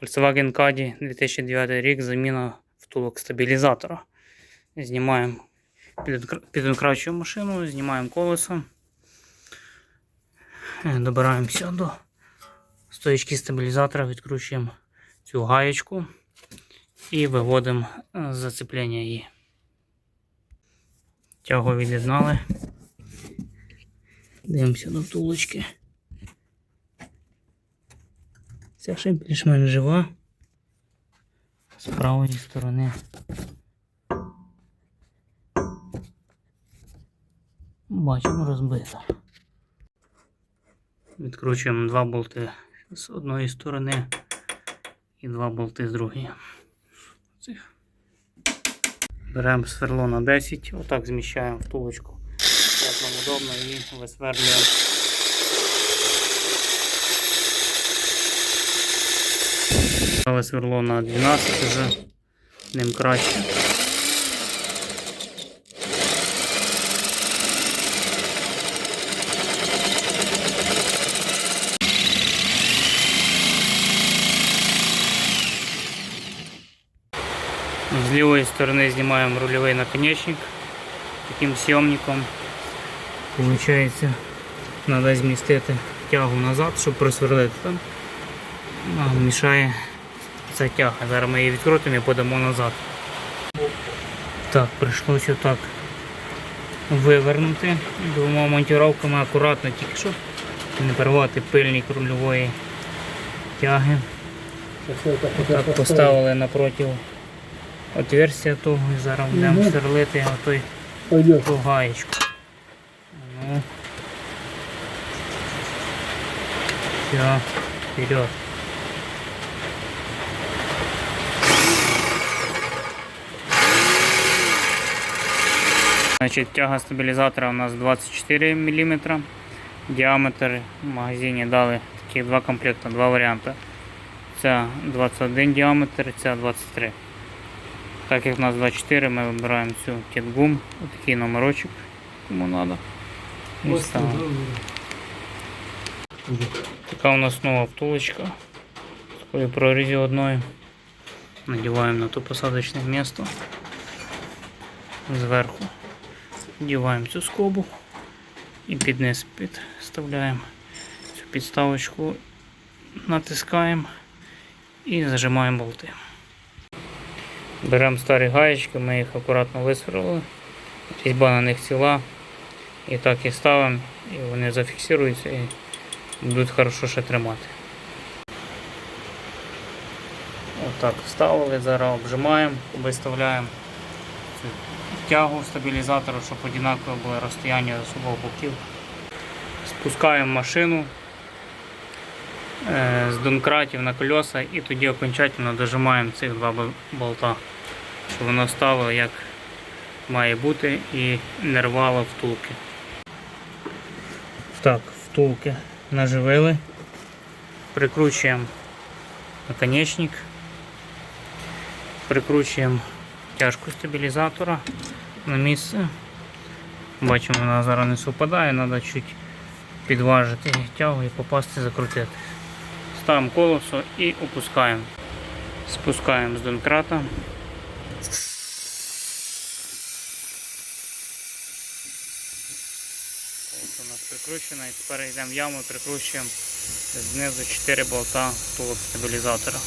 Volkswagen Caddy 2009 рік, заміна втулок стабілізатора. Знімаємо, підкр- підкрачуємо машину, знімаємо колесо. Е, Добираємося до стоїчки стабілізатора, відкручуємо цю гаєчку і виводимо е, зацеплення її. Тягу від'єднали. Дивимося до втулочки. Ця ще більш-менш жива. З правої сторони. Бачимо розбита. Відкручуємо два болти з одної сторони і два болти з другої. Беремо сверло на 10, отак зміщаємо втулочку. Як нам удобно і висверлюємо. Ставили сверло на 12 вже, ним краще. З лівої сторони знімаємо рульовий наконечник таким сйомником. Получається, треба змістити тягу назад, щоб просверлити там. Мішає ця тяга. Зараз ми її відкрутимо і подамо назад. Так, прийшлося так вивернути двома монтіровками акуратно, тільки щоб не порвати пильник рульової тяги. Так поставили напроти отверстия того і зараз будемо сверлити отой ту гаєчку. Ну. Все, вперед. Значить, тяга стабілізатора у нас 24 мм. Діаметр в магазині дали такі два комплекти, два варіанти. Це 21 діаметр, це 23. Так як у нас 24, ми вибираємо цю тітгум, отакий номерочок, кому треба. І ставимо. Така у нас нова втулочка. З такою прорізю одною. Надіваємо на то посадочне місце. Зверху вдіваємо цю скобу і під низ підставляємо цю підставочку, натискаємо і зажимаємо болти. Беремо старі гаєчки, ми їх акуратно висверлили. Різьба на них ціла. І так і ставимо, і вони зафіксуються і будуть хорошо ще тримати. Отак вставили, зараз обжимаємо, виставляємо тягу стабілізатора, щоб однаково було розстояння з обох боків. Спускаємо машину е, з донкратів на колеса і тоді окончательно дожимаємо цих два болта, щоб воно стало як має бути і не рвало втулки. Так, втулки наживили, прикручуємо наконечник, прикручуємо тяжку стабілізатора на місце. Бачимо, вона зараз не совпадає, треба чуть підважити тягу і попасти закрутити. Ставимо колесо і опускаємо. Спускаємо з донкрата. Колесо у нас прикручено і тепер йдемо в яму, прикручуємо знизу 4 болта втулок стабілізатора.